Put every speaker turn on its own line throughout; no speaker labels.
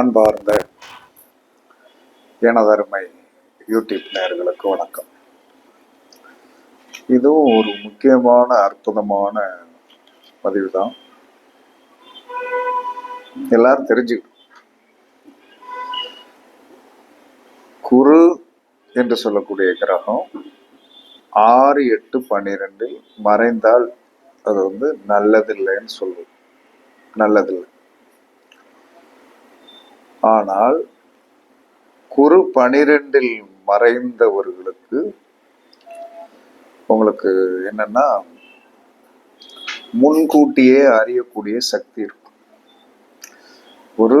அன்பார்ந்த எனதருமை யூடியூப் நேர்களுக்கு வணக்கம். இதுவும் ஒரு முக்கியமான அற்புதமான பதிவு தான் எல்லாரும் தெரிஞ்சுக்கணும். குரு என்று சொல்லக்கூடிய கிரகம் ஆறு எட்டு பன்னிரெண்டில் மறைந்தால் அது வந்து நல்லதில்லைன்னு சொல்லுவோம் நல்லதில்லை. ஆனால் குரு பனிரெண்டில் மறைந்தவர்களுக்கு உங்களுக்கு என்னன்னா முன்கூட்டியே அறியக்கூடிய சக்தி இருக்கும். ஒரு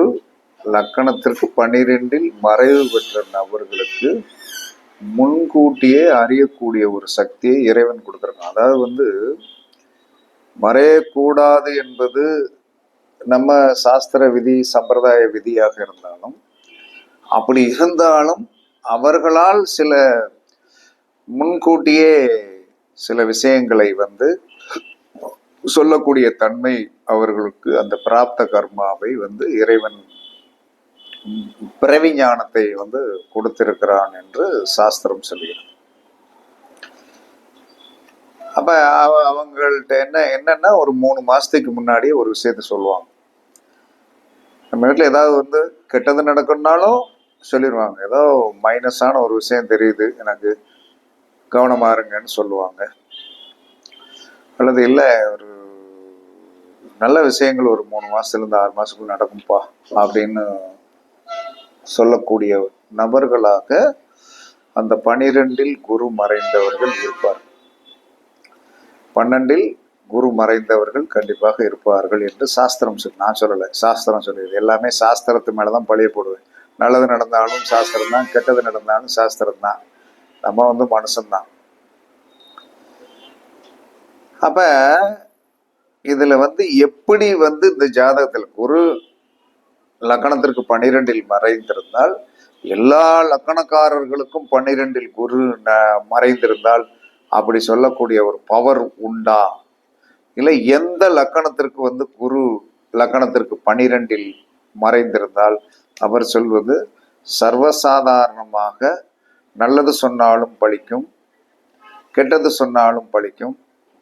லக்கணத்திற்கு பனிரெண்டில் மறைவு பெற்ற நபர்களுக்கு முன்கூட்டியே அறியக்கூடிய ஒரு சக்தியை இறைவன் கொடுக்குறாங்க அதாவது வந்து மறையக்கூடாது என்பது நம்ம சாஸ்திர விதி சம்பிரதாய விதியாக இருந்தாலும் அப்படி இருந்தாலும் அவர்களால் சில முன்கூட்டியே சில விஷயங்களை வந்து சொல்லக்கூடிய தன்மை அவர்களுக்கு அந்த பிராப்த கர்மாவை வந்து இறைவன் பிறவி ஞானத்தை வந்து கொடுத்திருக்கிறான் என்று சாஸ்திரம் சொல்கிறது. அப்ப அவ- அவங்கள்ட்ட என்ன என்னன்னா ஒரு மூணு மாசத்துக்கு முன்னாடியே ஒரு விஷயத்த சொல்லுவாங்க. நம்ம வீட்டில் ஏதாவது வந்து கெட்டது நடக்கணும்னாலும் சொல்லிடுவாங்க ஏதோ மைனஸான ஒரு விஷயம் தெரியுது. எனக்கு கவனமா இருங்கன்னு சொல்லுவாங்க. அல்லது இல்லை ஒரு நல்ல விஷயங்கள் ஒரு மூணு மாசத்துலேருந்து ஆறு மாசத்துக்குள்ள நடக்கும்ப்பா அப்படின்னு சொல்லக்கூடிய நபர்களாக அந்த பனிரெண்டில் குரு மறைந்தவர்கள் இருப்பார். பன்னெண்டில் குரு மறைந்தவர்கள் கண்டிப்பாக இருப்பார்கள் என்று சாஸ்திரம் சொல்லி நான் சொல்லலை சாஸ்திரம் சொல்லியது. எல்லாமே சாஸ்திரத்து மேலே தான் பழைய போடுவேன். நல்லது நடந்தாலும் சாஸ்திரம் தான் கெட்டது நடந்தாலும் சாஸ்திரம் தான் நம்ம வந்து மனுஷன்தான். அப்ப இதில் வந்து எப்படி வந்து இந்த ஜாதகத்தில் குரு லக்கணத்திற்கு பன்னிரெண்டில் மறைந்திருந்தால் எல்லா லக்கணக்காரர்களுக்கும் பன்னிரெண்டில் குரு ந- மறைந்திருந்தால் அப்படி சொல்லக்கூடிய ஒரு பவர் உண்டா? இல்லை எந்த லக்கணத்திற்கு வந்து குரு லக்கணத்திற்கு பனிரெண்டில் மறைந்திருந்தால் அவர் சொல்வது சர்வசாதாரணமாக நல்லது சொன்னாலும் பலிக்கும் கெட்டது சொன்னாலும் பலிக்கும்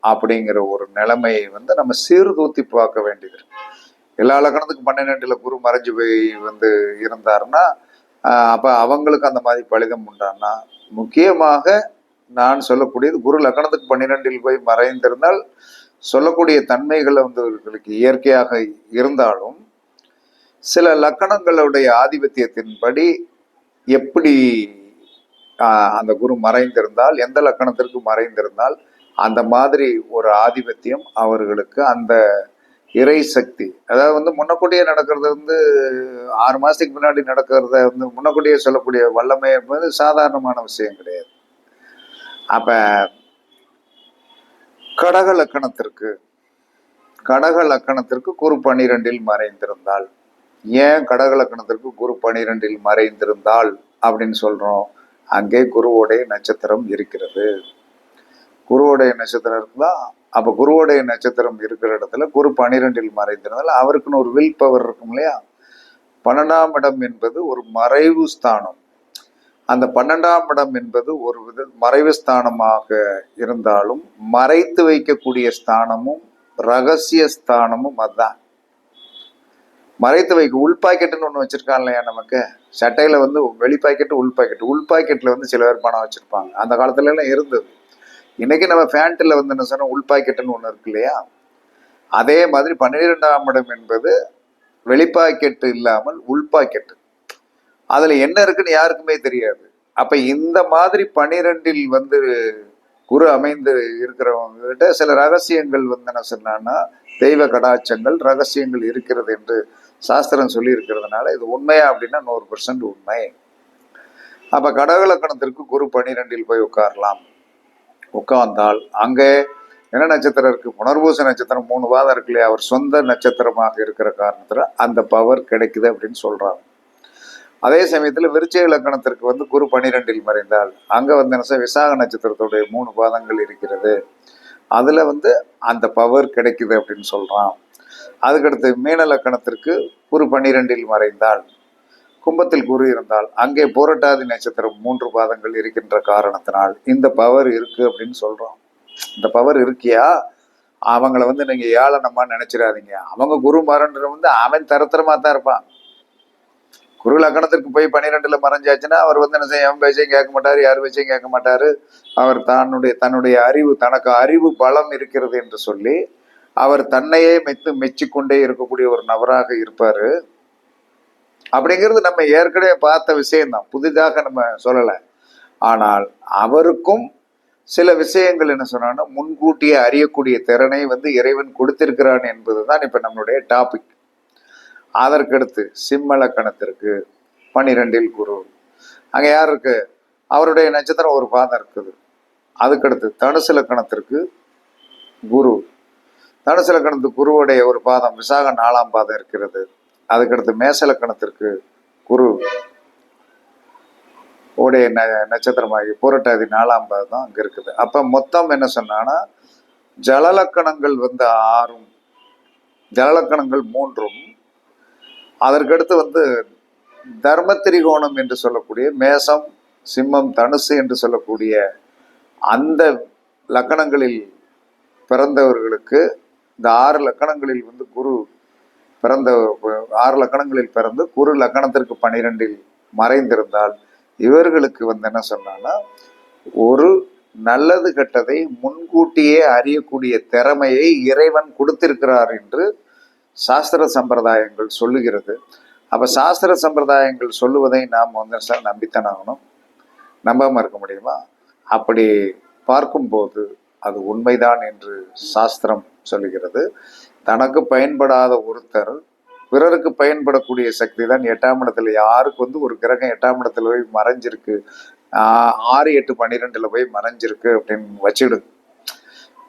அப்படிங்கிற ஒரு நிலைமையை வந்து நம்ம சீர்தூத்தி பார்க்க வேண்டியது இருக்கு. எல்லா லக்கணத்துக்கும் பன்னிரெண்டில் குரு மறைஞ்சு போய் வந்து இருந்தாருன்னா அப்போ அவங்களுக்கு அந்த மாதிரி பலிதம் உண்டான்னா முக்கியமாக நான் சொல்லக்கூடியது குரு லக்கணத்துக்கு பன்னிரெண்டில் போய் மறைந்திருந்தால் சொல்லக்கூடிய தன்மைகள் வந்து இவர்களுக்கு இயற்கையாக இருந்தாலும் சில லக்கணங்களுடைய ஆதிபத்தியத்தின்படி எப்படி அந்த குரு மறைந்திருந்தால் எந்த லக்கணத்திற்கு மறைந்திருந்தால் அந்த மாதிரி ஒரு ஆதிபத்தியம் அவர்களுக்கு அந்த இறை சக்தி. அதாவது வந்து முன்னக்கூட்டியே நடக்கிறது வந்து ஆறு மாதத்துக்கு முன்னாடி நடக்கிறத வந்து முன்னக்கூட்டியே சொல்லக்கூடிய வல்லமை என்பது சாதாரணமான விஷயம் கிடையாது. அப்போ கடக லக்கணத்திற்கு கடக லக்கணத்திற்கு குரு பன்னிரெண்டில் மறைந்திருந்தால் ஏன் கடக லக்கணத்திற்கு குரு பன்னிரெண்டில் மறைந்திருந்தால் அப்படின்னு சொல்றோம்? அங்கே குருவோடைய நட்சத்திரம் இருக்கிறது. குருவோடைய நட்சத்திரம் இருக்குதா? அப்ப குருவோடைய நட்சத்திரம் இருக்கிற இடத்துல குரு பன்னிரெண்டில் மறைந்திருந்தால் அவருக்குன்னு ஒரு வில் பவர் இருக்கும் இல்லையா? பன்னெண்டாம் இடம் என்பது ஒரு மறைவு ஸ்தானம். அந்த பன்னெண்டாம் இடம் என்பது ஒரு வித மறைவு ஸ்தானமாக இருந்தாலும் மறைத்து வைக்கக்கூடிய ஸ்தானமும் ரகசிய ஸ்தானமும் அதுதான் மறைத்து வைக்க உள் பாக்கெட்டுன்னு ஒன்று வச்சிருக்கான் இல்லையா நமக்கு? சட்டையில் வந்து வெளி பாக்கெட்டு உள் பாக்கெட் உள் பாக்கெட்டில் வந்து சில பேர் பணம் வச்சுருப்பாங்க. அந்த காலத்துலலாம் இருந்தது. இன்னைக்கு நம்ம ஃபேண்ட்டில் வந்து என்ன சொன்னால் உள் பாக்கெட்டுன்னு ஒன்று இருக்கு இல்லையா? அதே மாதிரி பன்னிரெண்டாம் இடம் என்பது வெளிப்பாக்கெட்டு இல்லாமல் உள் பாக்கெட்டு. என்ன இருக்குன்னு யாருக்குமே தெரியாது. அப்ப இந்த மாதிரி பனிரெண்டில் வந்து குரு அமைந்து இருக்கிறவங்க கிட்ட சில ரகசியங்கள் வந்து என்ன சொன்னான்னா தெய்வ கடாட்சங்கள் ரகசியங்கள் இருக்கிறது என்று சாஸ்திரம் சொல்லி இருக்கிறதுனால இது உண்மையா அப்படின்னா நூறு பெர்சன்ட் உண்மை. அப்ப கடகலக்கணத்திற்கு குரு பனிரெண்டில் போய் உட்காரலாம். உட்கார்ந்தால் அங்கே என்ன நட்சத்திரம் இருக்கு? புனர்பூச நட்சத்திரம் மூணு வாதம் இருக்கு இல்லையா? அவர் சொந்த நட்சத்திரமாக இருக்கிற காரணத்துல அந்த பவர் கிடைக்குது அப்படின்னு சொல்றாங்க. அதே சமயத்தில் விருச்சிக இலக்கணத்திற்கு வந்து குரு பனிரெண்டில் மறைந்தால் அங்கே வந்து என்ன செய்ய, விசாக நட்சத்திரத்துடைய மூணு பாதங்கள் இருக்கிறது. அதில் வந்து அந்த பவர் கிடைக்குது அப்படின்னு சொல்கிறான் அதுக்கடுத்து மீன லக்கணத்திற்கு குரு பன்னிரெண்டில் மறைந்தால் கும்பத்தில் குரு இருந்தால் அங்கே புரட்டாதி நட்சத்திரம் மூன்று பாதங்கள் இருக்கின்ற காரணத்தினால் இந்த பவர் இருக்குது அப்படின்னு சொல்கிறோம் இந்த பவர் இருக்கியா? அவங்கள வந்து நீங்கள் ஏளனமாக நினச்சிடாதீங்க. அவங்க குரு மரன்ற வந்து அவன் தரத்திரமாக தான் இருப்பான். குரு லக்கணத்திற்கு போய் பன்னிரெண்டுல மறைஞ்சாச்சுன்னா அவர் வந்து என்ன செய்ய அவன் பேச்சையும் கேட்க மாட்டாரு யார் பேச்சையும் கேட்க மாட்டாரு. அவர் தன்னுடைய தன்னுடைய அறிவு தனக்கு அறிவு பலம் இருக்கிறது என்று சொல்லி அவர் தன்னையே மெத்து மெச்சிக்கொண்டே இருக்கக்கூடிய ஒரு நபராக இருப்பாரு. அப்படிங்கிறது நம்ம ஏற்கனவே பார்த்த விஷயம்தான். புதிதாக நம்ம சொல்லலை. ஆனால் அவருக்கும் சில விஷயங்கள் என்ன சொன்னான்னா முன்கூட்டியே அறியக்கூடிய திறனை வந்து இறைவன் கொடுத்திருக்கிறான் என்பதுதான் இப்போ நம்மளுடைய டாபிக் அதற்கடுத்து சிம்ம லக்கணத்திற்கு பனிரெண்டில் குரு. அங்கே யார் இருக்கு? அவருடைய நட்சத்திரம் ஒரு பாதம் இருக்குது. அதுக்கடுத்து தனுசு லக்கணத்திற்கு குரு. தனுசு லக்கணத்து குருவுடைய ஒரு பாதம் விசாக நாலாம் பாதம் இருக்கிறது. அதுக்கடுத்து மேச லக்கணத்திற்கு குரு. உடைய ந நட்சத்திரமாகி பூரட்டாதி நாலாம் பாதம் தான் இருக்குது. அப்போ மொத்தம் என்ன சொன்னான்னா ஜலலக்கணங்கள் வந்து ஆறும் ஜலலக்கணங்கள் மூன்றும் அதற்கடுத்து வந்து தர்ம திரிகோணம் என்று சொல்லக்கூடிய மேசம் சிம்மம் தனுசு என்று சொல்லக்கூடிய அந்த லக்கணங்களில் பிறந்தவர்களுக்கு இந்த ஆறு லக்கணங்களில் வந்து குரு பிறந்த ஆறு லக்கணங்களில் பிறந்து குரு லக்கணத்திற்கு பனிரெண்டில் மறைந்திருந்தால் இவர்களுக்கு வந்து என்ன சொன்னான்னா ஒரு நல்லது கெட்டதை முன்கூட்டியே அறியக்கூடிய திறமையை இறைவன் கொடுத்திருக்கிறார் என்று சாஸ்திர சம்பிரதாயங்கள் சொல்லுகிறது. அப்போ சாஸ்திர சம்பிரதாயங்கள் சொல்லுவதை நாம் வந்து சார் நம்பித்தான் ஆகணும் நம்பாமல் இருக்க முடியுமா? அப்படி பார்க்கும்போது அது உண்மைதான் என்று சாஸ்திரம் சொல்லுகிறது. தனக்கு பயன்படாத ஒருத்தர் பிறருக்கு பயன்படக்கூடிய சக்தி தான் எட்டாம் இடத்துல. யாருக்கு வந்து ஒரு கிரகம் எட்டாம் இடத்துல போய் மறைஞ்சிருக்கு? ஆறு எட்டு பன்னிரெண்டுல போய் மறைஞ்சிருக்கு அப்படின்னு வச்சிடு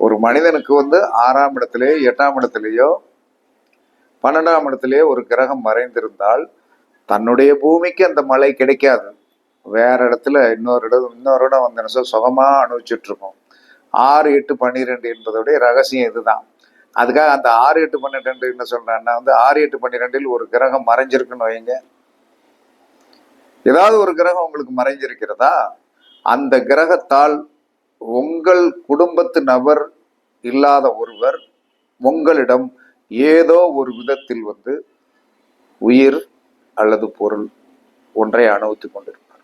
ஒரு மனிதனுக்கு வந்து ஆறாம் இடத்துலயோ எட்டாம் இடத்துலயோ பன்னெண்டாம் இடத்திலே ஒரு கிரகம் மறைந்திருந்தால் தன்னுடைய பூமிக்கு அந்த மழை கிடைக்காது. வேற இடத்துல இன்னொரு இடம் இன்னொரு இடம் வந்து என்ன சொல்ல சுகமா அனுபவிச்சுட்டு இருக்கோம் ஆறு எட்டு பன்னிரெண்டு என்பதோடைய ரகசியம் இதுதான். அதுக்காக அந்த ஆறு எட்டு பன்னிரெண்டு என்ன சொல்றேன்னா வந்து ஆறு எட்டு பன்னிரெண்டில் ஒரு கிரகம் மறைஞ்சிருக்குன்னு வைங்க. ஏதாவது ஒரு கிரகம் உங்களுக்கு மறைஞ்சிருக்கிறதா? அந்த கிரகத்தால் உங்கள் குடும்பத்து நபர் இல்லாத ஒருவர் உங்களிடம் ஏதோ ஒரு விதத்தில் வந்து உயிர் அல்லது பொருள் ஒன்றை அனுபவித்துக் கொண்டிருப்பார்.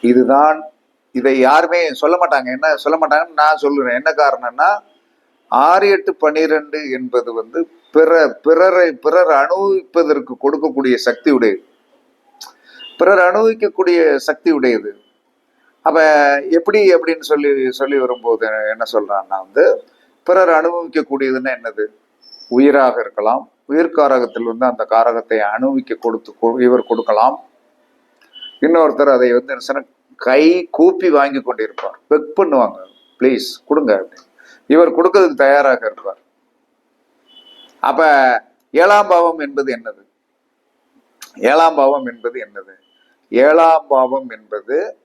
இதுதான் இதை யாருமே சொல்ல மாட்டாங்க. என்ன சொல்ல மாட்டாங்கன்னு நான் சொல்லுறேன் என்ன காரணம்னா ஆறு எட்டு பன்னிரெண்டு என்பது வந்து பிற பிறரை பிறர் அனுபவிப்பதற்கு கொடுக்கக்கூடிய சக்தி உடையது. பிறர் அனுபவிக்கக்கூடிய சக்தி உடையது. அப்ப எப்படி அப்படின்னு சொல்லி சொல்லி வரும்போது என்ன சொல்றான்னா வந்து பிறர் அனுபவிக்கக்கூடியதுன்னா என்னது? உயிராக இருக்கலாம். உயிர்காரகத்தில் வந்து அந்த காரகத்தை அனுபவிக்க கொடுத்து கொ- இவர் கொடுக்கலாம். இன்னொருத்தர் அதை வந்து என்ன கை கூப்பி வாங்கி கொண்டிருப்பார். பெக் பண்ணுவாங்க. ப்ளீஸ் கொடுங்க அப்படின்னு. இவர் கொடுக்கறதுக்கு தயாராக இருப்பார். அப்ப ஏழாம் பாவம் என்பது என்னது? ஏழாம் பாவம் என்பது என்னது? ஏழாம் பாவம் என்பது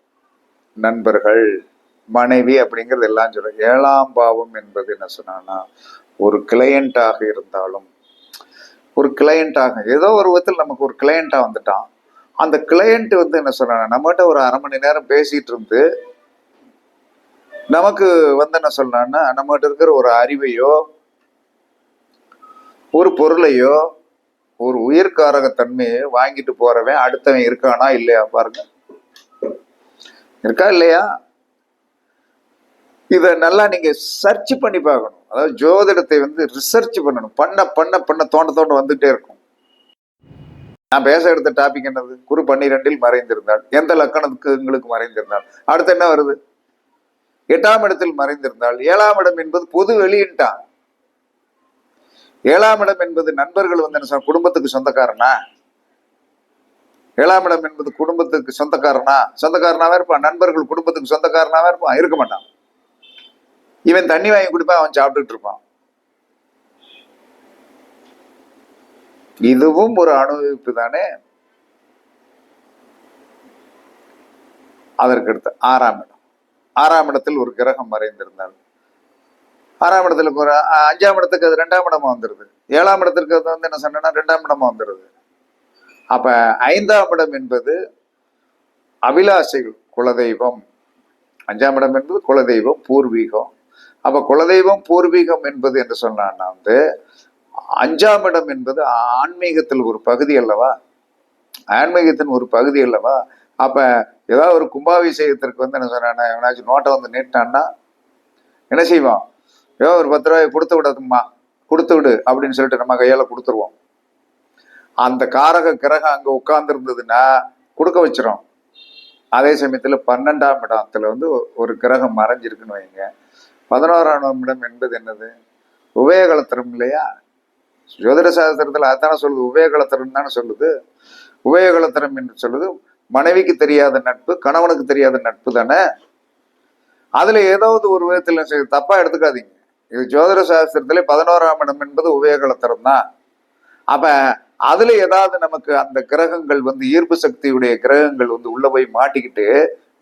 நண்பர்கள். மனைவி அப்படிங்கிறது எல்லாம் சொல்றேன். ஏழாம் பாவம் என்பது என்ன சொன்னான்னா ஒரு கிளையண்டாக இருந்தாலும் ஒரு கிளையண்டாக ஏதோ ஒரு விதத்தில் நமக்கு ஒரு கிளையண்ட்டாக வந்துட்டான். அந்த கிளையண்ட் வந்து என்ன சொல்றாங்க நம்மகிட்ட ஒரு அரை மணி நேரம் பேசிட்டு இருந்து நமக்கு வந்து என்ன சொல்றான்னா நம்மகிட்ட இருக்கிற ஒரு அறிவையோ ஒரு பொருளையோ ஒரு உயிர்காரக தன்மையை வாங்கிட்டு போறவன் அடுத்தவன் இருக்கானா இல்லையா பாருங்க. இருக்கா இல்லையா? இத நல்லா நீங்க சர்ச் பண்ணி பார்க்கணும். அதாவது ஜோதிடத்தை வந்து ரிசர்ச் பண்ணணும். பண்ண பண்ண பண்ண தோண்ட தோண்ட வந்துட்டே இருக்கும். நான் பேச எடுத்த டாபிக் என்னது? குரு பன்னிரெண்டில் மறைந்திருந்தாள் எந்த லக்கணத்துக்கு எங்களுக்கு மறைந்திருந்தாள் அடுத்து என்ன வருது? எட்டாம் இடத்தில் மறைந்திருந்தாள் ஏழாம் இடம் என்பது பொது வெளியிட்டான் ஏழாம் இடம் என்பது நண்பர்கள் வந்து என்ன குடும்பத்துக்கு சொந்தக்காரனா? ஏழாம் இடம் என்பது குடும்பத்துக்கு சொந்தக்காரனா? சொந்தக்காரனாவே இருப்பான். நண்பர்கள் குடும்பத்துக்கு சொந்தக்காரனாவே இருப்பான். இருக்க மாட்டான். இவன் தண்ணி வாங்கி குடிப்பான் அவன் சாப்பிட்டுட்டு இருப்பான். இதுவும் ஒரு அனுபவிப்பு தானே? அதற்கடுத்து ஆறாம் இடம். ஆறாம் இடத்தில் ஒரு கிரகம் மறைந்திருந்தால் ஆறாம் இடத்துல ஒரு அஞ்சாம் இடத்துக்கு அது ரெண்டாம் இடமா வந்துருது. ஏழாம் இடத்திற்கு அது வந்து என்ன சொன்னா ரெண்டாம் இடமா வந்துருது. அப்ப ஐந்தாம் இடம் என்பது அபிலாஷைகள் குலதெய்வம். அஞ்சாம் இடம் என்பது குலதெய்வம் பூர்வீகம். அப்ப குலதெய்வம் பூர்வீகம் என்பது என்று சொன்னான்னா வந்து அஞ்சாம் இடம் என்பது ஆன்மீகத்தில் ஒரு பகுதி அல்லவா? ஆன்மீகத்தின் ஒரு பகுதி அல்லவா? அப்ப ஏதாவது ஒரு கும்பாபிஷேகத்திற்கு வந்து என்ன சொன்னான்னா எவனாச்சும் நோட்டை வந்து நீட்டான்னா என்ன செய்வோம் ஏதோ ஒரு பத்து ரூபாய் கொடுத்து விடதும்மா கொடுத்து விடு அப்படின்னு சொல்லிட்டு நம்ம கையால கொடுத்துருவோம். அந்த காரக கிரகம் அங்க உட்கார்ந்து இருந்ததுன்னா கொடுக்க வச்சிரும். அதே சமயத்துல பன்னெண்டாம் இடத்துல வந்து ஒரு கிரகம் மறைஞ்சிருக்குன்னு வைங்க. பதினோராம் இடம் என்பது என்னது? உபயகலத்திரம் இல்லையா? ஜோதிட சாஸ்திரத்துல அதான சொல்லுது உபயகலத்திரம் தானே சொல்லுது. உபயகலத்திரம் என்று சொல்லுது மனைவிக்கு தெரியாத நட்பு கணவனுக்கு தெரியாத நட்பு தானே? அதுல ஏதாவது ஒரு விதத்தில் தப்பா எடுத்துக்காதீங்க. இது ஜோதிட சாஸ்திரத்திலே பதினோராம் இடம் என்பது உபயகலத்திரம் தான். அப்ப அதுல ஏதாவது நமக்கு அந்த கிரகங்கள் வந்து ஈர்ப்பு சக்தியுடைய கிரகங்கள் வந்து உள்ள போய் மாட்டிக்கிட்டு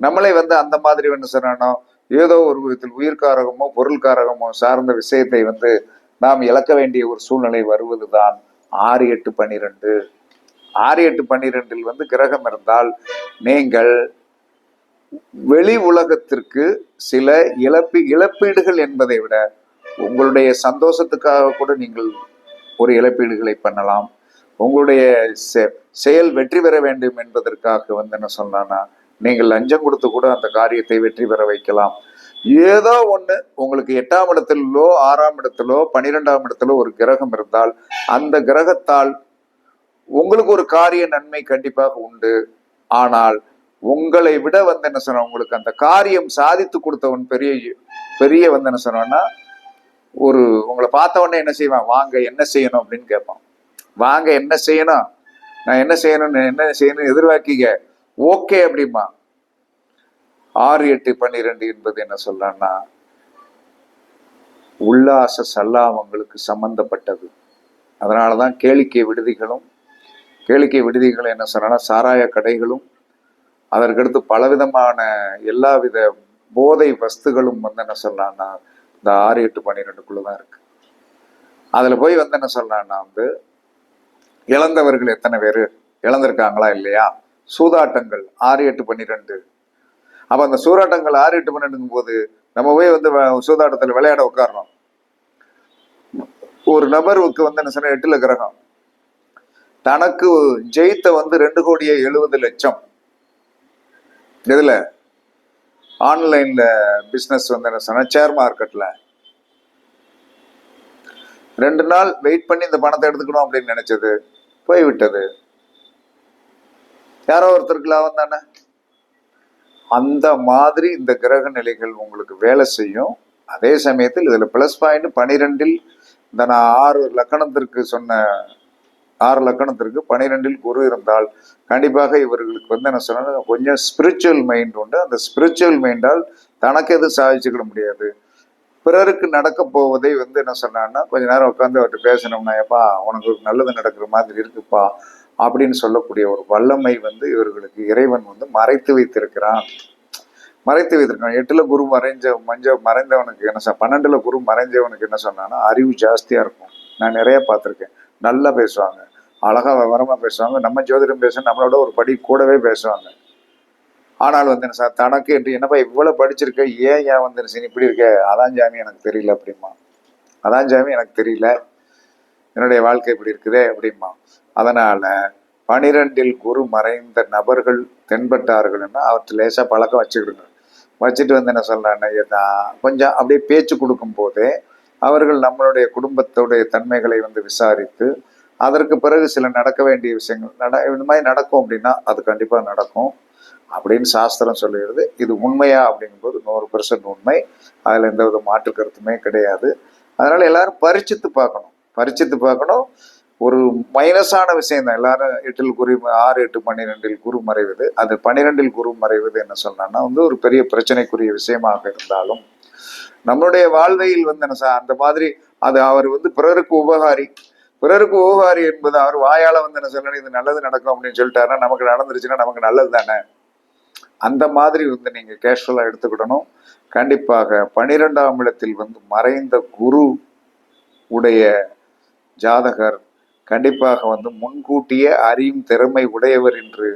நம்மளே வந்து அந்த மாதிரி என்ன சொன்னானோ ஏதோ ஒரு விதத்தில் உயிர்காரகமோ பொருள்காரகமோ சார்ந்த விஷயத்தை வந்து நாம் இழக்க வேண்டிய ஒரு சூழ்நிலை வருவதுதான் ஆறு எட்டு பன்னிரெண்டு. ஆறு எட்டு பன்னிரெண்டில் வந்து கிரகம் இருந்தால் நீங்கள் வெளி உலகத்திற்கு சில இழப்பி இழப்பீடுகள் என்பதை விட உங்களுடைய சந்தோஷத்துக்காக கூட நீங்கள் ஒரு இழப்பீடுகளை பண்ணலாம். உங்களுடைய செ- செயல் வெற்றி பெற வேண்டும் என்பதற்காக வந்து என்ன சொன்னான்னா நீங்கள் லஞ்சம் கொடுத்து கூட அந்த காரியத்தை வெற்றி பெற வைக்கலாம். ஏதோ ஒண்ணு உங்களுக்கு எட்டாம் இடத்திலோ ஆறாம் இடத்திலோ பன்னிரெண்டாம் இடத்திலோ ஒரு கிரகம் இருந்தால் அந்த கிரகத்தால் உங்களுக்கு ஒரு காரிய நன்மை கண்டிப்பாக உண்டு. ஆனால் உங்களை விட வந்து என்ன சொன்ன உங்களுக்கு அந்த காரியம் சாதித்து கொடுத்தவன் பெரிய பெரிய வந்து என்ன சொன்னான்னா ஒரு உங்களை பார்த்தவொடனே என்ன செய்வான்? வாங்க என்ன செய்யணும் அப்படின்னு கேட்பான். வாங்க என்ன செய்யணும்? நான் என்ன செய்யணும்னு என்ன செய்யணும் எதிர்பார்க்கீங்க? ஓகே அப்படிமா. ஆறு எட்டு பன்னிரெண்டு என்பது என்ன சொல்லலாம்னா உல்லாச சல்லாமங்களுக்கு சம்பந்தப்பட்டது. அதனாலதான் கேளிக்கை விடுதிகளும் கேளிக்கை விடுதிகள் என்ன சொன்னா சாராய கடைகளும் அதற்கடுத்து பலவிதமான எல்லா வித போதை வஸ்துகளும் வந்து என்ன சொல்லலாம்னா இந்த ஆறு எட்டு பன்னிரெண்டுக்குள்ளதான் இருக்கு. அதுல போய் வந்து என்ன சொல்லலாம்னா வந்து இழந்தவர்கள் எத்தனை பேர்? இழந்திருக்காங்களா இல்லையா? சூதாட்டங்கள் ஆறு எட்டு பன்னிரெண்டு. அப்ப அந்த சூதாட்டங்கள் ஆறு எட்டு பன்னெண்டுங்கும் போது நம்ம போய் வந்து சூதாட்டத்தில் சூதாட்டத்துல விளையாட உட்காரணும் ஒரு நபருக்கு வந்து என்ன சொன்ன எட்டுல கிரகம். தனக்கு ஜெயித்த வந்து ரெண்டு கோடியே எழுபது லட்சம். இதுல ஆன்லைன்ல பிசினஸ் வந்து என்ன சொன்ன ஷேர் மார்க்கெட்ல ரெண்டு நாள் வெயிட் பண்ணி இந்த பணத்தை எடுத்துக்கணும் அப்படின்னு நினைச்சது போய்விட்டது. யாரோ ஒருத்தருக்கு லாபம் தானே அந்த மாதிரி இந்த கிரக நிலைகள் உங்களுக்கு வேலை செய்யும். அதே சமயத்தில் இதுல பிளஸ் பாயிண்ட் பனிரெண்டில் இந்த நான் ஆறு லக்கணத்திற்கு சொன்ன ஆறு லக்கணத்திற்கு பனிரெண்டில் குரு இருந்தால் கண்டிப்பாக இவர்களுக்கு வந்து என்ன சொன்னா கொஞ்சம் ஸ்பிரிச்சுவல் மைண்ட் உண்டு. அந்த ஸ்பிரிச்சுவல் மைண்டால் தனக்கு எதுவும் சாதிச்சுக்கிட முடியாது. பிறருக்கு நடக்க போவதை வந்து என்ன சொன்னான்னா கொஞ்ச நேரம் உட்காந்து அவர்கிட்ட பேசணும்னா ஏப்பா உனக்கு நல்லது நடக்கிற மாதிரி இருக்குப்பா. அப்படின்னு சொல்லக்கூடிய ஒரு வல்லமை வந்து இவர்களுக்கு இறைவன் வந்து மறைத்து வைத்திருக்கிறான். மறைத்து வைத்திருக்கான் எட்டுல குரு மறைஞ்ச மஞ்ச மறைந்தவனுக்கு என்ன சொ- பன்னெண்டுல குரு மறைஞ்சவனுக்கு என்ன சொன்னான்னா அறிவு ஜாஸ்தியா இருக்கும். நான் நிறைய பார்த்துருக்கேன். நல்லா பேசுவாங்க. அழகா விவரமா பேசுவாங்க. நம்ம ஜோதிடம் பேச நம்மளோட ஒரு படி கூடவே பேசுவாங்க. ஆனால் வந்து என்ன சார் தனக்கு என்று என்னப்பா இவ்வளோ படிச்சிருக்க? ஏன் ஏன் வந்து என்ன இப்படி இருக்க? அதான் ஜாமி எனக்கு தெரியல அப்படிமா அதான் ஜாமி எனக்கு தெரியல. என்னுடைய வாழ்க்கை இப்படி இருக்குதே அப்படிமா அதனால் பனிரெண்டில் குரு மறைந்த நபர்கள் தென்பட்டார்கள்னா அவற்றை லேசாக பழக்கம் வச்சுக்கிடுங்க வச்சுட்டு வந்து என்ன சொல்றாங்கன்னா கொஞ்சம் அப்படியே பேச்சு கொடுக்கும் போதே அவர்கள் நம்மளுடைய குடும்பத்துடைய தன்மைகளை வந்து விசாரித்து அதற்கு பிறகு சில நடக்க வேண்டிய விஷயங்கள் நட இந்த மாதிரி நடக்கும் அப்படின்னா அது கண்டிப்பாக நடக்கும் அப்படின்னு சாஸ்திரம் சொல்லுகிறது. இது உண்மையா அப்படிங்கும்போது நூறு பெர்சன்ட் உண்மை. அதில் எந்த வித மாற்று கருத்துமே கிடையாது. அதனால் எல்லாரும் பரிச்சித்து பார்க்கணும். பரிச்சித்து பார்க்கணும். ஒரு மைனஸான விஷயம் தான் எல்லாரும் எட்டில் குரு ஆறு எட்டு பன்னிரெண்டில் குரு மறைவது. அது பன்னிரெண்டில் குரு மறைவது என்ன சொன்னா வந்து ஒரு பெரிய பிரச்சனைக்குரிய விஷயமாக இருந்தாலும் நம்மளுடைய வாழ்வையில் வந்து என்ன சார் அந்த மாதிரி அது அவர் வந்து பிறருக்கு உபகாரி. பிறருக்கு உபகாரி என்பது அவர் வாயால வந்து என்ன சொல்லணும் இது நல்லது நடக்கும் அப்படின்னு சொல்லிட்டாருன்னா நமக்கு நடந்துருச்சுன்னா நமக்கு நல்லது தானே? அந்த மாதிரி வந்து நீங்க கேஷுவலா எடுத்துக்கிடணும். கண்டிப்பாக பனிரெண்டாம் இடத்தில் வந்து மறைந்த குரு உடைய ஜாதகர் கண்டிப்பாக வந்து முன்கூட்டியே அறியும் திறமை உடையவர் என்று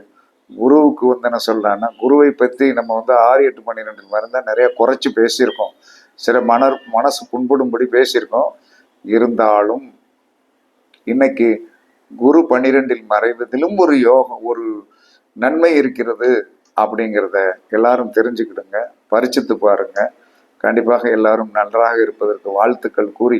குருவுக்கு வந்து என்ன சொல்றான்னா குருவை பற்றி நம்ம வந்து ஆறு எட்டு பன்னிரெண்டு மருந்தா நிறைய குறைச்சி பேசியிருக்கோம். சில மனர் மனசு புண்படும்படி பேசியிருக்கோம். இருந்தாலும் இன்னைக்கு குரு பன்னிரெண்டில் மறைவதிலும் ஒரு யோகம் ஒரு நன்மை இருக்கிறது அப்படிங்கிறத எல்லாரும் தெரிஞ்சுக்கிடுங்க பரிச்சித்து பாருங்க. கண்டிப்பாக எல்லாரும் நன்றாக இருப்பதற்கு வாழ்த்துக்கள் கூறி